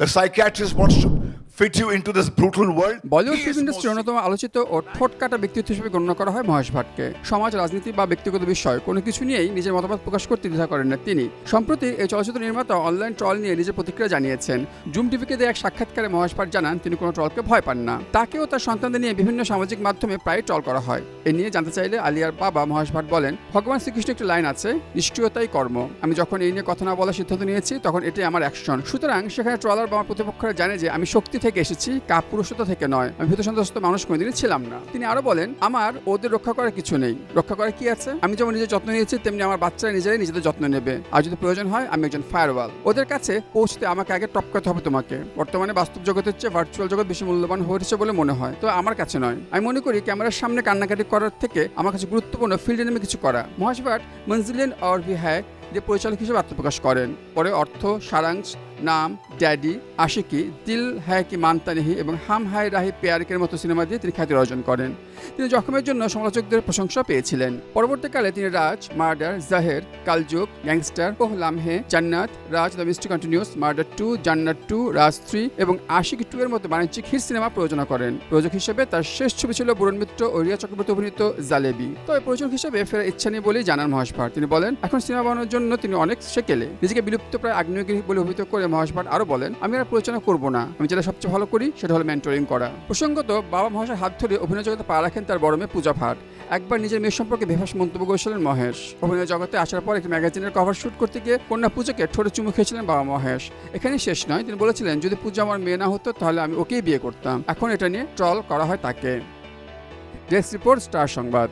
The psychiatrist wants to fit you into this brutal world. Bollywood film ইন্ডাস্ট্রির অন্যতম আলোচিত ও ঠোঁট কাটা ব্যক্তিত্ব হিসেবে গণ্য করা হয় মহেশ ভাটকে। সমাজ রাজনীতি বা ব্যক্তিগত বিষয় কোনো কিছু নিয়েই নিজের মতামত প্রকাশ করতে দ্বিধা করেন না তিনি। সম্প্রতি এই চলচ্চিত্র নির্মাতা অনলাইন ট্রল নিয়ে নিজের প্রতিক্রিয়া জানিয়েছেন। জুম টিভিকে দেওয়া এক সাক্ষাৎকারে মহেশ ভাট জানান তিনি কোনো ট্রলকে ভয় পান না। তাকেও তার সন্তানদের নিয়ে বিভিন্ন সামাজিক মাধ্যমে প্রায় ট্রল করা হয়। এ নিয়ে জানতে চাইলে আলিয়ার বাবা মহেশ ভাট বলেন ভগবান শ্রীকৃষ্ণ একটি লাইন আছে নিষ্ক্রিয়তাই কর্ম। আমি যখন এই নিয়ে কথা না বলার সিদ্ধান্ত নিয়েছি তখন এটাই আমার অ্যাকশন। সুতরাং সেখানে ট্রলার বা আমার প্রতিপক্ষরা জানে যে আমি শক্তি থেকে এসেছি, কাপুরুষতা থেকে নয়। আমি ভীত সন্ত্রস্ত মানুষ কোনোদিনই ছিলাম না। তিনি আরও বলেন, আমার, ওদের রক্ষা করার কিছু নেই। রক্ষা করার কি আছে? আমি যেমন নিজের যত্ন নিয়েছি, তেমনি আমার বাচ্চারা নিজেরাই নিজেদের যত্ন নেবে। আর যদি প্রয়োজন হয়, আমি একজন ফায়ারওয়াল ওদের কাছে পৌঁছতে আমাকে আগে টপকাতে হবে তোমাকে। বর্তমানে বাস্তব জগতের চেয়ে ভার্চুয়াল জগৎ বেশি মূল্যবান হয়েছে বলে মনে হয়। তো আমার কাছে নয়। আমি মনে করি ক্যামেরার সামনে কান্নাকাটি করার থেকে আমার কাছে গুরুত্বপূর্ণ ফিল্ডে নেমে কিছু করা। মহেশ ভাট মঞ্জিলেন অর ভি হ্যায় যে পরিচালক হিসেবে আত্মপ্রকাশ করেন। পরে অর্থ, সারাংশ নাম, ড্যাডি, আশিকি, দিল হ্যায় কি মানতা নেহি এবং হাম, হায়, রাহি, পেয়ারিকের মতো সিনেমা দিয়ে তিনি খ্যাতি অর্জন করেন। তিনি জখমের জন্য সমালোচকদের প্রশংসা পেয়েছিলেন। পরবর্তীকালে তিনি রাজ, murder, Zaher Kalyug gangster Woh Lamhe, Jannat, Raaz, the mystery continues, murder two, Jannat two, Raaz three এবং আশিক টু এর মতো বাণিজ্যিক হিট সিনেমা প্রযোজনা করেন। প্রযোজক হিসেবে তার শেষ ছবি ছিল বরুণ মিত্র ও রিয়া চক্রবর্তী অভিনীত জালেবি। তবে প্রযোজক হিসেবে ফেরার ইচ্ছা নেই বলেই জানান মহেশ ভাট। তিনি বলেন, এখন সিনেমা বানানোর জন্য তিনি অনেক সেকেলে নিজেকে বিলুপ্ত প্রায় আগ্নেয়গিরি বলে অভিহিত করে মহেশ ভাট আরও বলেন, আমি আর পরিচালনা করব না। আমি যেটা সবচেয়ে ভালো করি, সেটা হলো মেন্টরিং করা। প্রসঙ্গত, বাবা মহেশের হাত ধরে অভিনয় জগতে পা রাখেন তার বড় মেয়ে পূজা ভাট। একবার নিজের মেয়ের সম্পর্কে বেফাস মন্তব্য করেছিলেন মহেশ। অভিনয় জগতে আসার পর একটি ম্যাগাজিনের কভার শুট করতে গিয়ে কন্যা পূজাকে ঠোঁটে চুমু খেয়েছিলেন বাবা মহেশ। এখানেই শেষ নয়, তিনি বলেছিলেন, যদি পূজা আমার মেয়ে না হতো, তাহলে আমি ওকেই বিয়ে করতাম। এখন এটা নিয়ে ট্রল করা হয় তাকে। ডেস্ক রিপোর্ট, স্টার সংবাদ।